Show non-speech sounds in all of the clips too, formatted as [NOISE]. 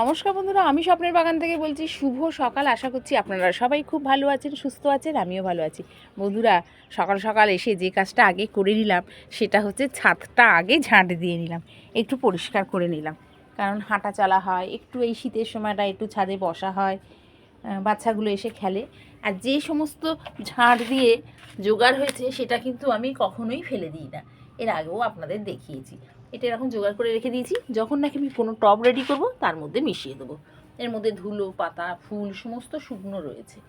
নমস্কার বন্ধুরা, আমি স্বপ্নের বাগান থেকে বলছি শুভ সকাল। আশা করছি আপনারা সবাই খুব ভালো আছেন, সুস্থ আছেন, আমিও ভালো আছি। বন্ধুরা, সকাল সকাল এসে যে কাজটা আগে করে নিলাম, সেটা হচ্ছে ছাদটা আগে ঝাঁট দিয়ে নিলাম। একটু পরিষ্কার করে নিলাম। কারণ হাঁটা চলা হয়, একটু এই শীতের সময়টা একটু ছাদে বসা হয় বাচ্চাগুলো এসে খেলে। আর যে সমস্ত ঝাঁট দিয়ে জোগাড় হয়েছে, সেটা কিন্তু আমি কখনোই ফেলে দিই না। এর আগেও আপনাদের দেখিয়েছি। এটা এরকম জোগাড় করে রেখে দিয়েছি। যখন নাকি আমি কোনো টব রেডি করব, তার মধ্যে মিশিয়ে দেবো। এর মধ্যে ধুলো, পাতা, ফুল, সমস্ত শুকনো রয়েছে।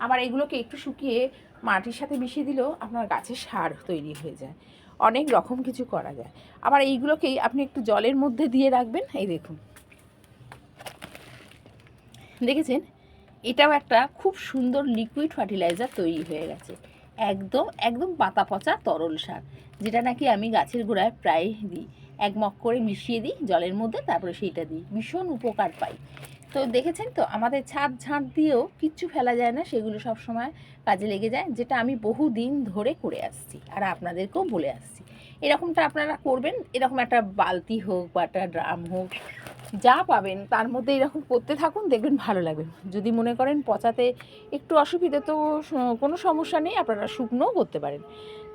আবার এগুলোকে একটু শুকিয়ে মাটির সাথে মিশিয়ে দিলেও আপনার গাছের সার তৈরি হয়ে যায়। অনেক রকম কিছু করা যায়। আবার এইগুলোকেই আপনি একটু জলের মধ্যে দিয়ে রাখবেন। এই দেখুন। দেখেছেন? এটাও একটা খুব সুন্দর লিকুইড ফার্টিলাইজার তৈরি হয়ে গেছে। একদম একদম পাতা পচা তরল সার, যেটা নাকি আমি গাছের গোড়ায় প্রায় দিই। এক মগ করে মিশিয়ে দিই জলের মধ্যে, তারপরে সেইটা দিই। ভীষণ উপকার পাই। তো দেখেছেন তো, আমাদের ছাদ ঝাঁট দিয়েও কিচ্ছু ফেলা যায় না, সেগুলো সব সময় কাজে লেগে যায়, যেটা আমি বহু দিন ধরে করে আসছি আর আপনাদেরকেও বলে আসছি। এরকমটা আপনারা করবেন, এরকম একটা বালতি হোক বা একটা ড্রাম হোক, যা পাবেন, তার মধ্যে এরকম করতে থাকুন, দেখবেন ভালো লাগবে। যদি মনে করেন পচাতে একটু অসুবিধে, তো কোনো সমস্যা নেই, আপনারা শুকনোও করতে পারেন।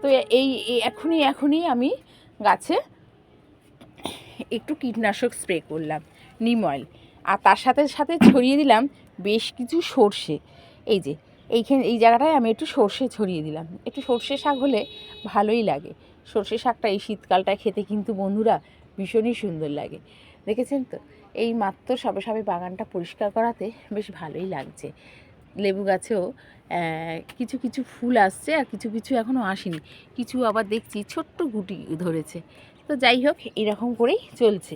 তো এই এখনই এখনই আমি গাছে একটু কীটনাশক স্প্রে করলাম, নিম অয়েল আর তার সাথে সাথে ছড়িয়ে দিলাম বেশ কিছু সর্ষে। এই যে, এইখানে, এই জায়গাটায় আমি একটু সর্ষে ছড়িয়ে দিলাম। একটু সর্ষে শাক হলে ভালোই লাগে। সর্ষে শাকটা এই শীতকালটায় খেতে কিন্তু বন্ধুরা ভীষণই সুন্দর লাগে। দেখেছেন তো? এই মাত্র সবে সবে বাগানটা পরিষ্কার করাতে বেশ ভালোই লাগছে। লেবু গাছেও কিছু কিছু ফুল আসছে আর কিছু কিছু এখনও আসেনি। কিছু আবার দেখছি ছোট্ট গুটি ধরেছে। তো যাই হোক, এরকম করেই চলছে।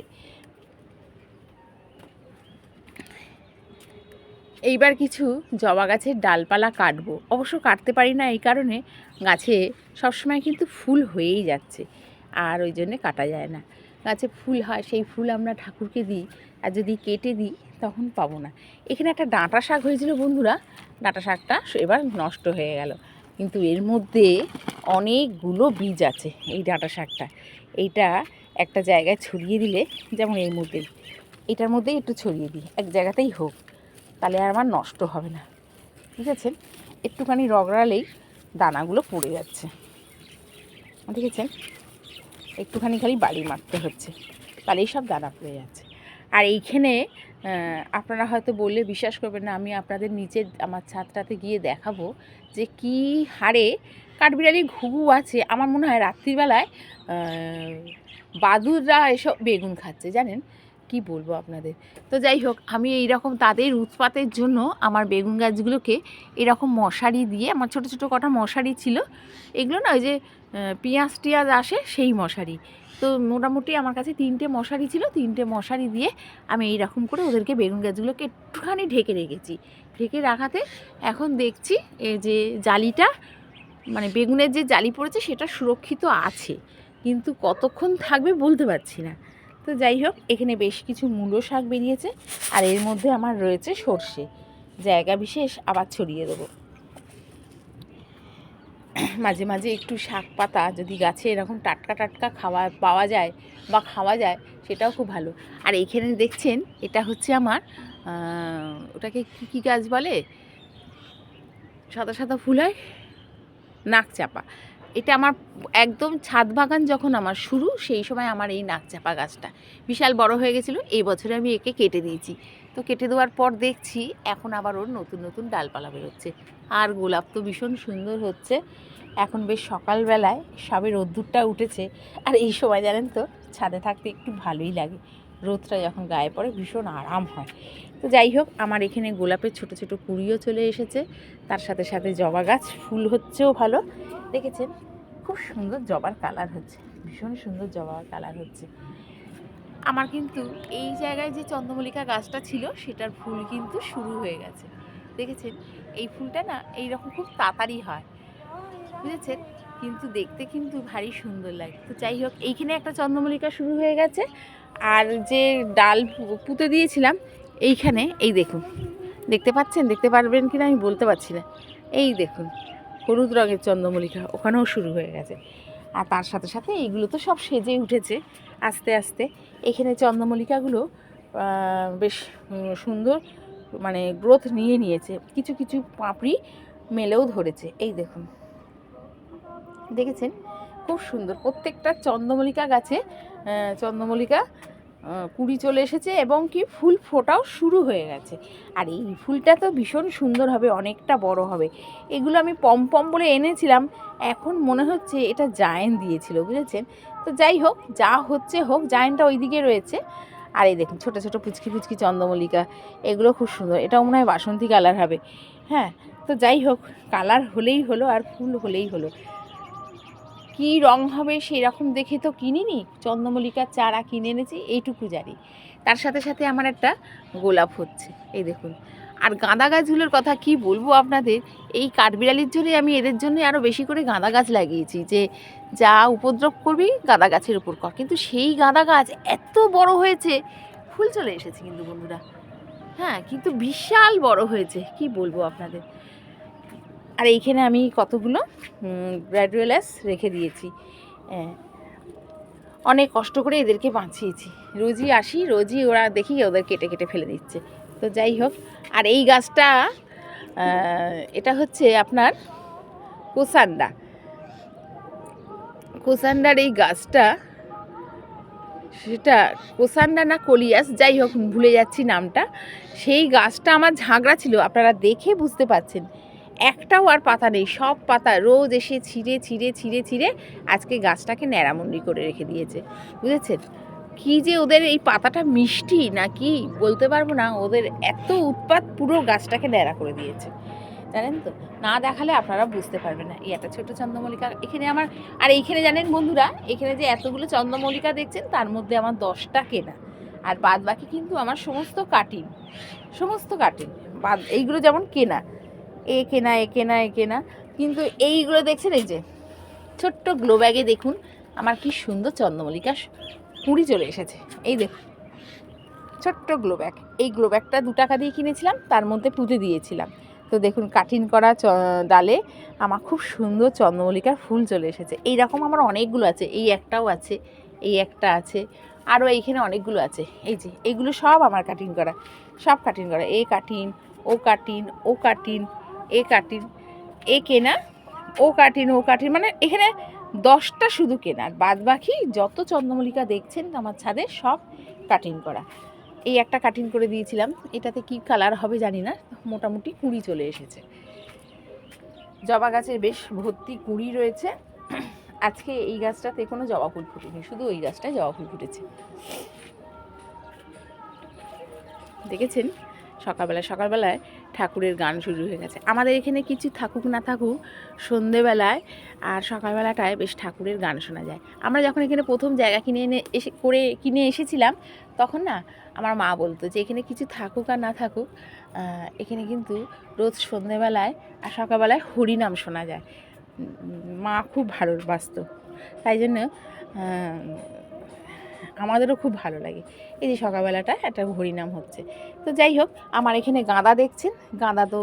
এইবার কিছু জবা গাছের ডালপালা কাটবো। অবশ্য কাটতে পারি না, এই কারণে গাছে সবসময় কিন্তু ফুল হয়েই যাচ্ছে, আর ওই জন্যে কাটা যায় না। গাছে ফুল হয়, সেই ফুল আমরা ঠাকুরকে দিই, আর যদি কেটে দিই, তখন পাবো না। এখানে একটা ডাঁটা শাক হয়েছিল বন্ধুরা, ডাঁটা শাকটা এবার নষ্ট হয়ে গেল। কিন্তু এর মধ্যে অনেকগুলো বীজ আছে এই ডাঁটা শাকটা। এইটা একটা জায়গায় ছড়িয়ে দিলে, যেমন এর মধ্যেই, এটার মধ্যেই একটু ছড়িয়ে দিই, এক জায়গাতেই হোক, তাহলে আর আমার নষ্ট হবে না। ঠিক আছে? একটুখানি রগড়ালেই দানাগুলো পড়ে যাচ্ছে। দেখেছেন একটুখানি খালি বাড়ি মারতে হচ্ছে তাহলেই সব দানা পড়ে যাচ্ছে। আর এইখানে আপনারা হয়তো বললে বিশ্বাস করবেন না, আমি আপনাদের নিচে আমার ছাদটাতে গিয়ে দেখাবো যে কি হারে কাঠবিড়ালি ঘুঘু আছে, আমার মনে হয় রাত্রিবেলায় বাদুররা এসব বেগুন খাচ্ছে, জানেন? কি বলব আপনাদের? তো যাই হোক, আমি এই রকম তাদের উৎপাতের জন্য আমার বেগুন গাছগুলোকে এরকম মশারি দিয়ে, আমার ছোটো ছোটো কটা মশারি ছিল, এগুলো না ওই যে পেঁয়াজ টিয়াজ আসে সেই মশারি। তো মোটামুটি আমার কাছে তিনটে মশারি ছিল, তিনটে মশারি দিয়ে আমি এই রকম করে ওদেরকে বেগুন গাছগুলোকে একটুখানি ঢেকে রেখেছি। ঢেকে রাখাতে এখন দেখছি এই যে জালিটা মানে বেগুনের যে জালি পড়েছে সেটা সুরক্ষিত আছে, কিন্তু কতক্ষণ থাকবে বলতে পারছি না। তো যাই হোক, এখানে বেশ কিছু মূলো শাক বেরিয়েছে আর এর মধ্যে আমার রয়েছে সর্ষে। জায়গা বিশেষ আবার ছড়িয়ে দেবো। মাঝে মাঝে একটু শাক পাতা যদি গাছে এরকম টাটকা টাটকা খাওয়া পাওয়া যায় বা খাওয়া যায়, সেটাও খুব ভালো। আর এখানে দেখছেন, এটা হচ্ছে আমার ওটাকে কী কী গাছ বলে? সাদা সাদা ফুল হয়? নাক চাপা। এটা আমার একদম ছাদ বাগান যখন আমার শুরু, সেই সময় আমার এই নাক চাপা গাছটা। বিশাল বড় হয়ে গেছিল, এই বছরে আমি একে কেটে দিয়েছি। তো কেটে দেওয়ার পর দেখছি এখন আবার ওর নতুন নতুন ডালপালা বেরোচ্ছে। আর গোলাপ তো ভীষণ সুন্দর হচ্ছে। এখন বেশ সকালবেলায় সবে রোদ্দুরটা উঠেছে। আর এই সময় জানেন তো, ছাদে থাকতে একটু ভালোই লাগে। রোদটা যখন গায়ে পড়ে ভীষণ আরাম হয়। তো যাই হোক, আমার এখানে গোলাপের ছোট ছোট কুড়িও চলে এসেছে। তার সাথে সাথে জবা গাছ, ফুল হচ্ছেও ভালো। দেখেছেন? খুব সুন্দর জবার কালার হচ্ছে। ভীষণ সুন্দর জবার কালার হচ্ছে। আমার কিন্তু এই জায়গায় যে চন্দ্রমল্লিকা গাছটা ছিল, সেটার ফুল কিন্তু শুরু হয়ে গেছে। দেখেছেন? এই ফুলটা না এই রকম খুব তাড়াতাড়ি হয়। বুঝেছেন? কিন্তু দেখতে কিন্তু ভারী সুন্দর লাগে। তো যাই হোক, এইখানে একটা চন্দ্রমল্লিকা শুরু হয়ে গেছে। আর যে ডাল পুঁতে দিয়েছিলাম এইখানে, এই দেখুন। দেখতে পাচ্ছেন? দেখতে পারবেন কিনা? আমি বলতে পারছি না। এই দেখুন, হলুদ রঙের চন্দ্রমল্লিকা ওখানেও শুরু হয়ে গেছে। আর তার সাথে সাথে এইগুলো তো সব সেজে উঠেছে আস্তে আস্তে। এখানে চন্দ্রমল্লিকাগুলো বেশ সুন্দর মানে গ্রোথ নিয়ে নিয়েছে। কিছু কিছু পাপড়ি মেলেও ধরেছে। এই দেখুন। দেখেছেন? খুব সুন্দর। প্রত্যেকটা চন্দ্রমল্লিকা গাছে চন্দ্রমল্লিকা কুড়ি চলে এসেছে এবং কি ফুল ফোটাও শুরু হয়ে গেছে। আর এই ফুলটা তো ভীষণ সুন্দর হবে, অনেকটা বড় হবে। এগুলো আমি পম পম বলে এনেছিলাম, এখন মনে হচ্ছে এটা জায়েন দিয়েছিল, বুঝেছেন? তো যাই হোক, যা হচ্ছে হোক জায়েনটা ওইদিকে রয়েছে। আর এই দেখুন, ছোটো ছোটো পুচকি পুচকি চন্দ্রমল্লিকা, এগুলো খুব সুন্দর। এটাও মনে হয় বাসন্তী কালার হবে। হ্যাঁ তো যাই হোক, কালার হলেই হলো আর ফুল হলেই হলো। কী রং হবে সেই রকম দেখে তো কিনিনি। চন্দ্রমল্লিকার চারা কিনে এনেছি, এইটুকু জানি তার সাথে সাথে আমার একটা গোলাপ হচ্ছে, এই দেখুন। আর গাঁদা গাছগুলোর কথা কি বলব আপনাদের, এই কাঠবিড়ালির জন্যই আমি এদের জন্য আরও বেশি করে গাঁদা গাছ লাগিয়েছি, যে যা উপদ্রব করবি গাঁদা গাছের উপর কর কিন্তু সেই গাঁদা গাছ এত বড় হয়েছে, ফুল চলে এসেছে কিন্তু বন্ধুরা। হ্যাঁ কিন্তু বিশাল বড় হয়েছে, কি বলব আপনাদের। আর এইখানে আমি কতগুলো গ্র্যাডুয়েলাস রেখে দিয়েছি। হ্যাঁ। অনেক কষ্ট করে এদেরকে বাঁচিয়েছি। রোজই আসি, রোজই ওরা দেখি ওদের কেটে কেটে ফেলে দিচ্ছে। তো যাই হোক, আর এই গাছটা এটা হচ্ছে আপনার কোসান্ডা। কোসান্ডার এই গাছটা, সেটা কোসান্ডা না কলিয়াস, যাই হোক, ভুলে যাচ্ছি নামটা। সেই গাছটা আমার ঝাঁকড়া ছিল, আপনারা দেখে বুঝতে পাচ্ছেন একটাও আর পাতা নেই, সব পাতা রোজ এসে ছিঁড়ে ছিঁড়ে ছিঁড়ে ছিঁড়ে আজকে গাছটাকে ন্যাড়ামুন্ডি করে রেখে দিয়েছে। বুঝেছেন? কি যে ওদের এই পাতাটা মিষ্টি না কি বলতে পারব না, ওদের এত উৎপাত পুরো গাছটাকে ন্যাড়া করে দিয়েছে। জানেন তো? না দেখালে আপনারা বুঝতে পারবেন না। এই একটা ছোটো চন্দ্রমল্লিকা, এখানে আমার, আর এইখানে জানেন বন্ধুরা, এখানে যে এতগুলো চন্দ্রমল্লিকা দেখছেন, তার মধ্যে আমার দশটা কেনা। আর বাদ বাকি কিন্তু আমার সমস্ত কাটিং সমস্ত কাটিং, বাদ, এইগুলো যেমন কেনা। এ কেনা এ কেনা এ কেনা কিন্তু এইগুলো দেখছেন এই যে, ছোট্ট গ্লো ব্যাগে দেখুন, আমার কি সুন্দর চন্দ্রমল্লিকা কুড়ি চলে এসেছে। এই দেখুন, ছোট্ট গ্লো ব্যাগ এই গ্লো ব্যাগটা দু টাকা দিয়ে কিনেছিলাম, তার মধ্যে পুঁতে দিয়েছিলাম। তো দেখুন কাটিং করা ডালে আমার খুব সুন্দর চন্দ্রমল্লিকার ফুল চলে এসেছে। এই রকম আমার অনেকগুলো আছে, এই একটাও আছে, এই একটা আছে, আরও এইখানে অনেকগুলো আছে। এই যে এইগুলো সব আমার কাটিং করা, সব কাটিং করা। এ কাটিং ও কাটিং ও কাটিং এ কাটিং এ কেনা, ও কাটিং ও কাটিং মানে এখানে দশটা শুধু কেনার বাদ বাকি যত চন্দ্রমল্লিকা দেখছেন আমার ছাদে সব কাটিং করা। এই একটা কাটিং করে দিয়েছিলাম। এটাতে কি কালার হবে জানি না, মোটামুটি কুড়ি চলে এসেছে। জবা গাছের বেশ ভর্তি কুড়ি রয়েছে। আজকে এই গাছটাতে কোনো জবা ফুল ফুটেনি, শুধু ওই গাছটায় জবা ফুল ফুটেছে। দেখেছেন? সকালবেলায় সকালবেলায় ঠাকুরের গান শুরু হয়ে গেছে। আমাদের এখানে কিছু থাকুক না থাকুক, সন্ধেবেলায় আর সকালবেলাটায় বেশ ঠাকুরের গান শোনা যায়। আমরা যখন এখানে প্রথম জায়গা কিনে এনে এসে, করে কিনে এসেছিলাম, তখন না আমার মা বলতো যে, এখানে কিছু থাকুক আর না থাকুক এখানে কিন্তু রোজ সন্ধেবেলায় আর সকালবেলায় হরিনাম শোনা যায়। মা খুব ভালোবাসত। তাই জন্য আমাদেরও খুব ভালো লাগে। এই যে সকালবেলাটা, একটা হরিনাম হচ্ছে। তো যাই হোক, আমার এখানে গাঁদা দেখছেন। গাঁদা তো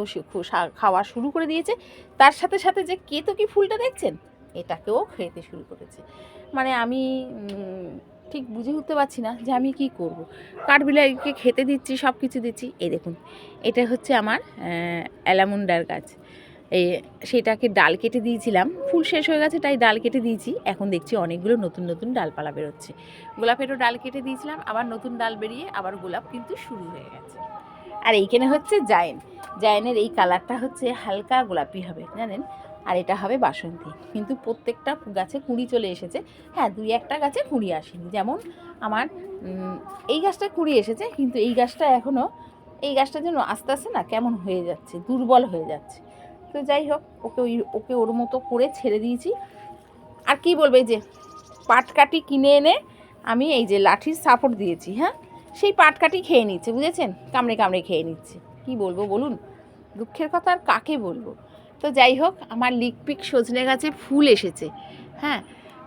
খাওয়া শুরু করে দিয়েছে। তার সাথে সাথে যে কেতকি ফুলটা দেখছেন? এটাকেও খেতে শুরু করেছে। মানে আমি ঠিক বুঝে উঠতে পারছি না যে আমি কি করব। কাঠবিলাইকে খেতে দিচ্ছি সব কিছু দিচ্ছি। এই দেখুন, এটা হচ্ছে আমার অ্যালামুন্ডার গাছ। এই সেটাকে ডাল কেটে দিয়েছিলাম। ফুল শেষ হয়ে গেছে, তাই ডাল কেটে দিয়েছি। এখন দেখছি অনেকগুলো নতুন নতুন ডালপালা বেরোচ্ছে। গোলাপেরও ডাল কেটে দিয়েছিলাম, আবার নতুন ডাল বেরিয়ে আবার গোলাপ কিন্তু শুরু হয়ে গেছে। আর এইখানে হচ্ছে জায়েন জায়েনের এই কালারটা হচ্ছে হালকা গোলাপি হবে, জানেন? আর এটা হবে বাসন্তী। কিন্তু প্রত্যেকটা গাছে কুঁড়ি চলে এসেছে। হ্যাঁ দুই একটা গাছে কুঁড়ি আসেনি। যেমন আমার এই গাছটা কুঁড়ি এসেছে, কিন্তু এই গাছটা এখনও এই গাছটা যেন আস্তে আস্তে না কেমন হয়ে যাচ্ছে, দুর্বল হয়ে যাচ্ছে। তো যাই হোক, ওকে ওই, ওকে ওর মতো করে ছেড়ে দিয়েছি। আর কি বলবে যে, পাটকাঠি কিনে এনে আমি এই যে লাঠির সাপোর্ট দিয়েছি হ্যাঁ? সেই পাটকাঠি খেয়ে নিচ্ছে, বুঝেছেন? কামড়ে কামড়ে খেয়ে নিচ্ছে। কি বলব বলুন? দুঃখের কথা আর কাকে বলব? তো যাই হোক, আমার লিকপিক সজনে গাছে ফুল এসেছে হ্যাঁ?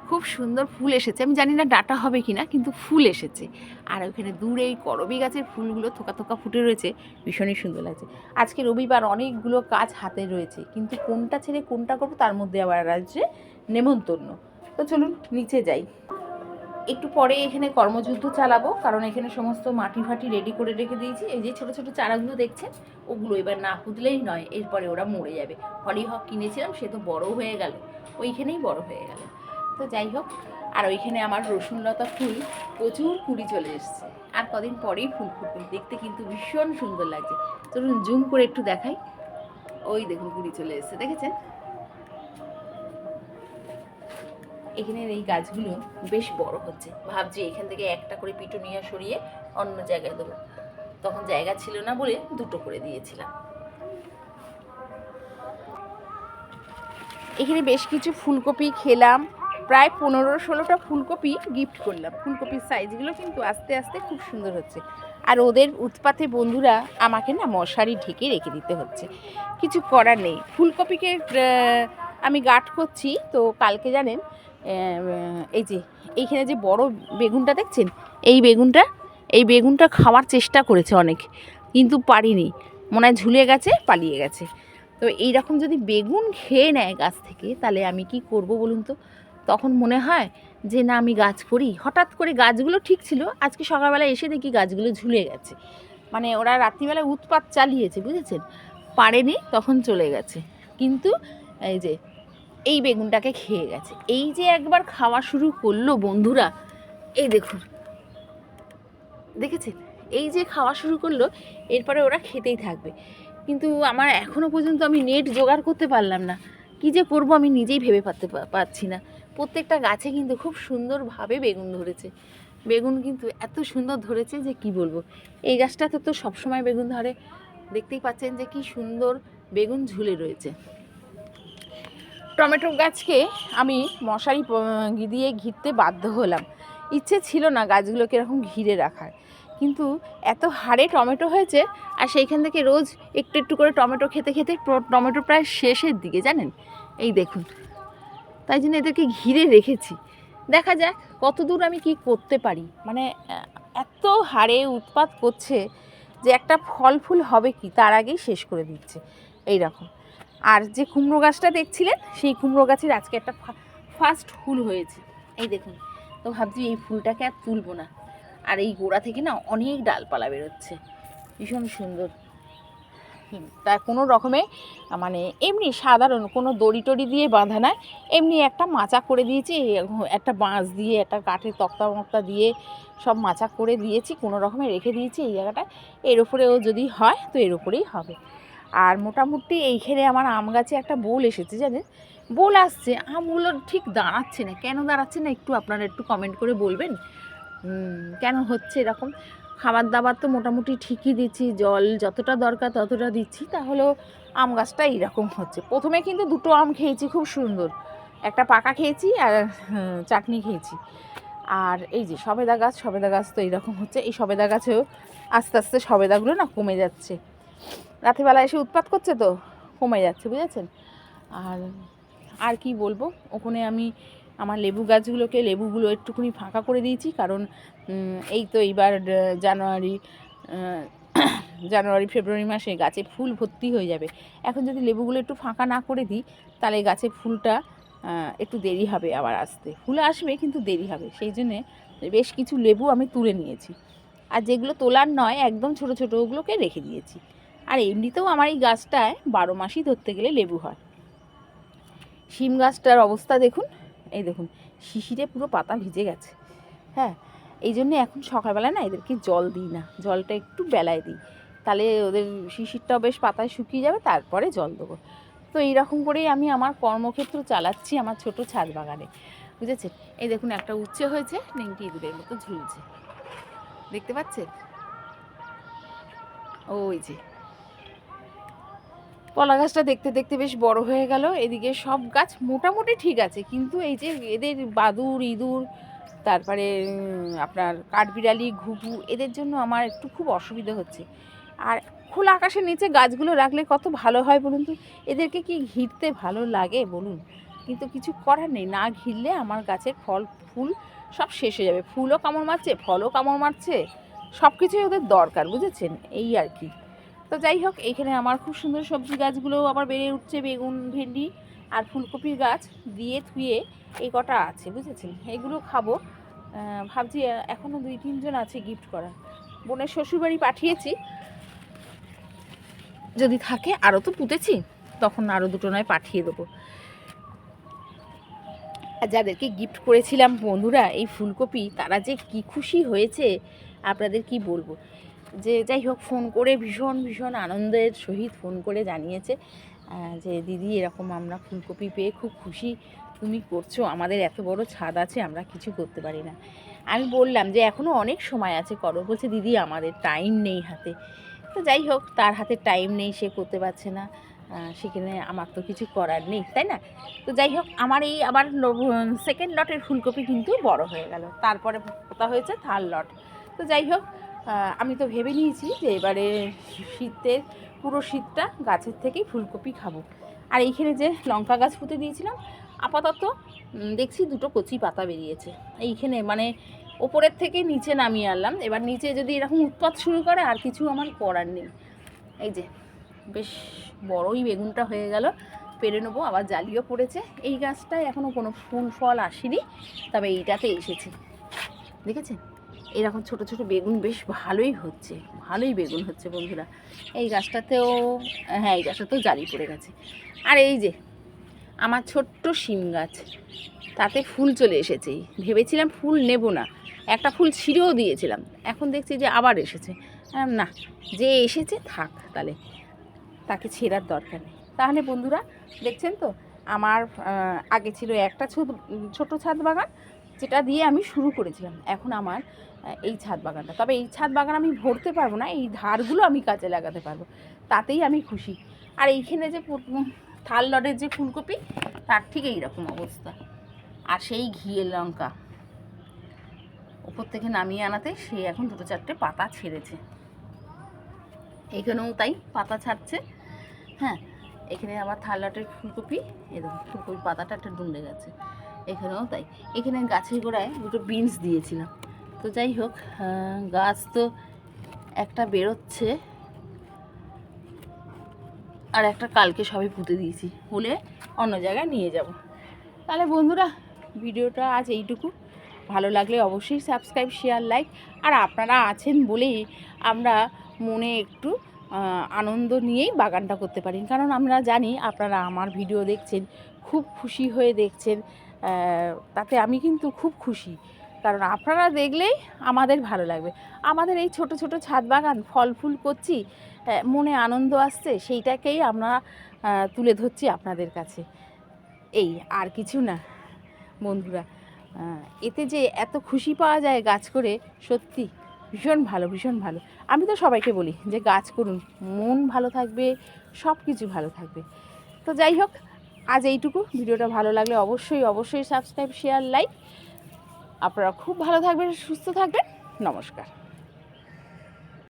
খুব সুন্দর ফুল এসেছে। আমি জানি না ডাটা হবে কি না কিন্তু ফুল এসেছে। আর ওখানে দূরে এই করবি গাছের ফুলগুলো থোকা থোকা ফুটে রয়েছে, ভীষণই সুন্দর লাগছে। আজকে রবিবার অনেকগুলো কাজ হাতে রয়েছে, কিন্তু কোনটা ছেড়ে কোনটা করব তার মধ্যে আবার আছে নেমন্তন্ন। তো চলুন, নিচে যাই। একটু পরে এখানে কর্মযুদ্ধ চালাবো, কারণ এখানে সমস্ত মাটি ফাটি রেডি করে রেখে দিয়েছি। এই যে ছোট ছোট চারাগুলো দেখছেন, ওগুলো এবার না পুতলেই নয়, এরপরে ওরা মরে যাবে। হলি হক কিনেছিলাম, সে তো বড় হয়ে গেল। ওইখানেই বড় হয়ে গেল। তো যাই হোক, আর ওইখানে আমার রসুনলতা ফুল, প্রচুর কুড়ি চলে এসছে। আর কদিন পরেই ফুল ফুটবে, দেখতে কিন্তু ভীষণ সুন্দর লাগছে। চলুন জুম করে একটু দেখাই। ওই দেখুন কুড়ি চলে এসছে, দেখেছেন? এখানের এই গাছগুলো বেশ বড় হচ্ছে। ভাবছি এখান থেকে একটা করে পিটুনিয়া সরিয়ে অন্য জায়গায় দেবো। তখন জায়গা ছিল না বলে দুটো করে দিয়েছিলাম। এখানে বেশ কিছু ফুলকপি খেলাম। প্রায় পনেরো ষোলোটা ফুলকপি গিফট করলাম। ফুলকপির সাইজগুলো কিন্তু আস্তে আস্তে খুব সুন্দর হচ্ছে। আর ওদের উৎপাতে বন্ধুরা আমাকে না মশারি ঢেকে রেখে দিতে হচ্ছে। কিছু করার নেই। ফুলকপিকে আমি গাঠ করছি। তো কালকে জানেন এই যে, এইখানে যে বড় বেগুনটা দেখছেন? এই বেগুনটা এই বেগুনটা খাওয়ার চেষ্টা করেছে অনেক। কিন্তু পারিনি। মনে হয় ঝুলে গেছে, পালিয়ে গেছে। তো এই রকম যদি বেগুন খেয়ে নেয় গাছ থেকে, তাহলে আমি কি করব বলুন তো? তখন মনে হয় যে, না, আমি গাছ করি। হঠাৎ করে গাছগুলো ঠিক ছিল। আজকে সকালবেলা এসে দেখি গাছগুলো ঝুলে গেছে। মানে ওরা রাত্রিবেলা উৎপাত চালিয়েছে, বুঝেছেন? পারেনি, তখন চলে গেছে। কিন্তু এই যে, এই বেগুনটাকে খেয়ে গেছে। এই যে একবার খাওয়া শুরু করল বন্ধুরা, এই দেখুন। দেখেছেন? এই যে খাওয়া শুরু করল, এরপরে ওরা খেতেই থাকবে। কিন্তু আমার এখনও পর্যন্ত আমি নেট জোগাড় করতে পারলাম না। কী যে করব আমি নিজেই ভেবে পারতে পারছি না। প্রত্যেকটা গাছে কিন্তু খুব সুন্দরভাবে বেগুন ধরেছে। বেগুন কিন্তু এত সুন্দর ধরেছে যে কি বলব? এই গাছটাতে তো সবসময় বেগুন ধরে। দেখতেই পাচ্ছেন যে কি সুন্দর বেগুন ঝুলে রয়েছে। টমেটো গাছকে আমি মশারি দিয়ে ঘিরতে বাধ্য হলাম। ইচ্ছে ছিল না গাছগুলোকে এরকম ঘিরে রাখার। কিন্তু এত হারে টমেটো হয়েছে আর সেইখান থেকে রোজ একটু একটু করে টমেটো খেতে খেতে টমেটো প্রায় শেষের দিকে, জানেন? এই দেখুন। তাই জন্য এদেরকে ঘিরে রেখেছি। দেখা যাক কত দূর আমি কি করতে পারি। মানে এত হারে উৎপাত করছে যে একটা ফল ফুল হবে কি তার আগেই শেষ করে দিচ্ছে। এই রকম। আর যে কুমড়ো গাছটা দেখছিলেন, সেই কুমড়ো গাছের আজকে একটা ফার্স্ট ফুল হয়েছে। এই দেখুন, তো ভাবছি এই ফুলটাকে আর তুলবো না। আর এই গোড়া থেকে না অনেক ডালপালা বেরোচ্ছে। ভীষণ সুন্দর। তা কোনো রকমে মানে এমনি সাধারণ কোনো দড়ি টড়ি দিয়ে বাঁধা নয় এমনি একটা মাচা করে দিয়েছি, একটা বাঁশ দিয়ে, একটা কাঠের তক্তা মক্তা দিয়ে সব মাচা করে দিয়েছি, কোনো রকমে রেখে দিয়েছি এই জায়গাটা। এর উপরেও যদি হয় তো এর উপরেই হবে। আর মোটামুটি এইখানে আমার আম গাছে একটা বোল এসেছে, জানেন? বোল আসছে আমগুলো ঠিক দাঁড়াচ্ছে না। কেন দাঁড়াচ্ছে না একটু আপনারা একটু কমেন্ট করে বলবেন। কেন হচ্ছে এরকম? খাবার দাবার তো মোটামুটি ঠিকই দিচ্ছি, জল যতটা দরকার ততটা দিচ্ছি, তাহলেও আম গাছটা এইরকম হচ্ছে। প্রথমে কিন্তু দুটো আম খেয়েছি, খুব সুন্দর। একটা পাকা খেয়েছি আর চাটনি খেয়েছি। আর এই যে সবেদা গাছ সবেদা গাছ তো এইরকম হচ্ছে, এই সবেদা গাছেও আস্তে আস্তে সবেদাগুলো না কমে যাচ্ছে। রাত্রিবেলা এসে উৎপাত করছে তো, কমে যাচ্ছে, বুঝেছেন? আর আর কি বলব? ওখানে আমি আমার লেবু গাছগুলোকে লেবুগুলো একটুখানি ফাঁকা করে দিয়েছি, কারণ এই তো এইবার জানুয়ারি [COUGHS] জানুয়ারি, ফেব্রুয়ারি মাসে গাছে ফুল ভর্তি হয়ে যাবে। এখন যদি লেবুগুলো একটু ফাঁকা না করে দিই, তাহলে গাছে ফুলটা একটু দেরি হবে আবার আসতে। ফুল আসবে কিন্তু দেরি হবে, সেই জন্যে বেশ কিছু লেবু আমি তুলে নিয়েছি। আর যেগুলো তোলার নয়, একদম ছোট ছোট ওগুলোকে রেখে দিয়েছি। আর এমনিতেও আমার এই গাছটায় বারো মাসই ধরতে গেলে লেবু হয়। শিম গাছটার অবস্থা দেখুন এই দেখুন, শিশিরে পুরো পাতা ভিজে গেছে। হ্যাঁ এই জন্যে এখন সকালবেলা না এদেরকে জল দিই না, জলটা একটু বেলায় দিই। তাহলে ওদের শিশিরটাও বেশ পাতায় শুকিয়ে যাবে, তারপরে জল দেবো। তো এইরকম করেই আমি আমার কর্মক্ষেত্র চালাচ্ছি আমার ছোট ছাদ বাগানে। বুঝেছেন? এই দেখুন, একটা উচ্ছে হয়েছে, নেংটি ইঁদুরের মতো ঝুলছে। দেখতে পাচ্ছেন? ওই যে। কলা গাছটা দেখতে দেখতে বেশ বড় হয়ে গেল। এদিকে সব গাছ মোটামুটি ঠিক আছে, কিন্তু এই যে এদের বাদুর ইঁদুর, তারপরে আপনার কাঠবিড়ালি, ঘুঘু, এদের জন্য আমার একটু খুব অসুবিধা হচ্ছে। আর খোলা আকাশের নিচে গাছগুলো রাখলে কত ভালো হয় বলুন তো? এদেরকে কি ঘিরতে ভালো লাগে বলুন? কিন্তু কিছু করার নেই, না ঘিরলে আমার গাছের ফল, ফুল সব শেষ হয়ে যাবে। ফুলও কামড় মারছে, ফলও কামড় মারছে সব কিছুই ওদের দরকার, বুঝেছেন? এই আর কি। তো যাই হোক এখানে আমার খুব সুন্দর সবজি গাছগুলো আবার বেড়ে উঠছে বেগুন ভেন্ডি আর ফুলকপির গাছ দিয়ে থুয়ে এই কটা আছে বুঝেছেন? এগুলো খাব। ভাবছি আহ, এখনও দুই তিনজন আছে গিফট করা বোনের শ্বশুরবাড়ি পাঠিয়েছি। যদি থাকে আরও তো পুঁতেছি তখন আরও দুটো নয় পাঠিয়ে দেবো। আর যাদেরকে গিফট করেছিলাম বন্ধুরা এই ফুলকপি তারা যে কি খুশি হয়েছে আপনাদের কি বলব? যে যাই হোক ফোন করে ভীষণ ভীষণ আনন্দের সহিত ফোন করে জানিয়েছে যে দিদি এরকম আমরা ফুলকপি পেয়ে খুব খুশি তুমি করছ, আমাদের এত বড় ছাদ আছে, আমরা কিছু করতে পারি না। আমি বললাম যে এখনও অনেক সময় আছে করো, বলছে দিদি আমাদের টাইম নেই হাতে। তো যাই হোক, তার হাতে টাইম নেই, সে করতে পারছে না সেখানে আমার তো কিছু করার নেই, তাই না? তো যাই হোক, আমার এই আবার সেকেন্ড লটের ফুলকপি কিন্তু বড় হয়ে গেল, তারপরে পোতা হয়েছে থার্ড লট তো যাই হোক আমি তো ভেবে নিয়েছি যে এবারে শীতের পুরো শীতটা গাছের থেকেই ফুলকপি খাব। আর এইখানে যে লঙ্কা গাছ পুঁতে দিয়েছিলাম, আপাতত দেখছি দুটো কচি পাতা বেরিয়েছে। এইখানে মানে ওপরের থেকে নিচে নামিয়ে আনলাম। এবার নিচে যদি এরকম উৎপাত শুরু করে, আর কিছু আমার করার নেই। এই যে, বেশ বড়ই বেগুনটা হয়ে গেল, পেরে নেব, আবার জালিও পড়েছে। এই গাছটায় এখনও কোনো ফুল, ফল আসেনি, তবে এইটাতে এসেছে। দেখেছেন? এরকম ছোট ছোট বেগুন বেশ ভালোই হচ্ছে, ভালোই বেগুন হচ্ছে বন্ধুরা। এই গাছটাতেও হ্যাঁ এই গাছটাতেও জালি পড়ে গেছে। আর এই যে, আমার ছোট্ট শিম গাছ, তাতে ফুল চলে এসেছে। ভেবেছিলাম ফুল নেব না, একটা ফুল ছিঁড়েও দিয়েছিলাম। এখন দেখছি যে আবার এসেছে। না, যে এসেছে থাক তাহলে, তাকে ছেঁড়ার দরকার নেই। তাহলে বন্ধুরা, দেখছেন তো, আমার আগে ছিল একটা ছোট ছোট ছাদ বাগান যেটা দিয়ে আমি শুরু করেছিলাম। এখন আমার এই ছাদ বাগানটা। তবে এই ছাদ বাগান আমি ভরতে পারব না, এই ধারগুলো আমি কাজে লাগাতে পারব। তাতেই আমি খুশি। আর এইখানে যে থাল লডের যে ফুলকপি, তার ঠিক এইরকম অবস্থা। আর সেই ঘিয়ে লঙ্কা। ওপর থেকে নামিয়ে আনাতে সে এখন দুটো চারটে পাতা ছেড়েছে। এখানেও তাই পাতা ছাড়ছে। হ্যাঁ এখানে আবার থালাটের ফুলকপি। এরকম ফুলকপি পাতাটা একটা ডুলে গেছে। এখানেও তাই। এখানে গাছের গোড়ায় দুটো বিনস দিয়েছিলাম। তো যাই হোক গাছ তো একটা বেরোচ্ছে। আর একটা কালকে সবে পুঁতে দিয়েছি। হলে অন্য জায়গায় নিয়ে যাব। তাহলে বন্ধুরা, ভিডিওটা আজ এইটুকু। ভালো লাগলে অবশ্যই সাবস্ক্রাইব শেয়ার লাইক আর আপনারা আছেন বলেই আমরা মনে একটু আনন্দ নিয়েই বাগানটা করতে পারি। কারণ আমরা জানি আপনারা আমার ভিডিও দেখছেন, খুব খুশি হয়ে দেখছেন। তাতে আমি কিন্তু খুব খুশি। কারণ আপনারা দেখলেই আমাদের ভালো লাগবে। আমাদের এই ছোট ছোট ছাদ বাগান ফল ফুল করছি মনে আনন্দ আসছে, সেইটাকেই আমরা তুলে ধরছি আপনাদের কাছে। এই আর কিছু না, বন্ধুরা এতে যে এত খুশি পাওয়া যায় গাছ করে, সত্যি ভীষণ ভালো ভীষণ ভালো। আমি তো সবাইকে বলি যে গাছ করুন, মন ভালো থাকবে সব কিছু ভালো থাকবে। তো যাই হোক আজ এইটুকু। ভিডিওটা ভালো লাগলে অবশ্যই অবশ্যই সাবস্ক্রাইব শেয়ার লাইক আপনারা খুব ভালো থাকবেন, সুস্থ থাকবেন। নমস্কার।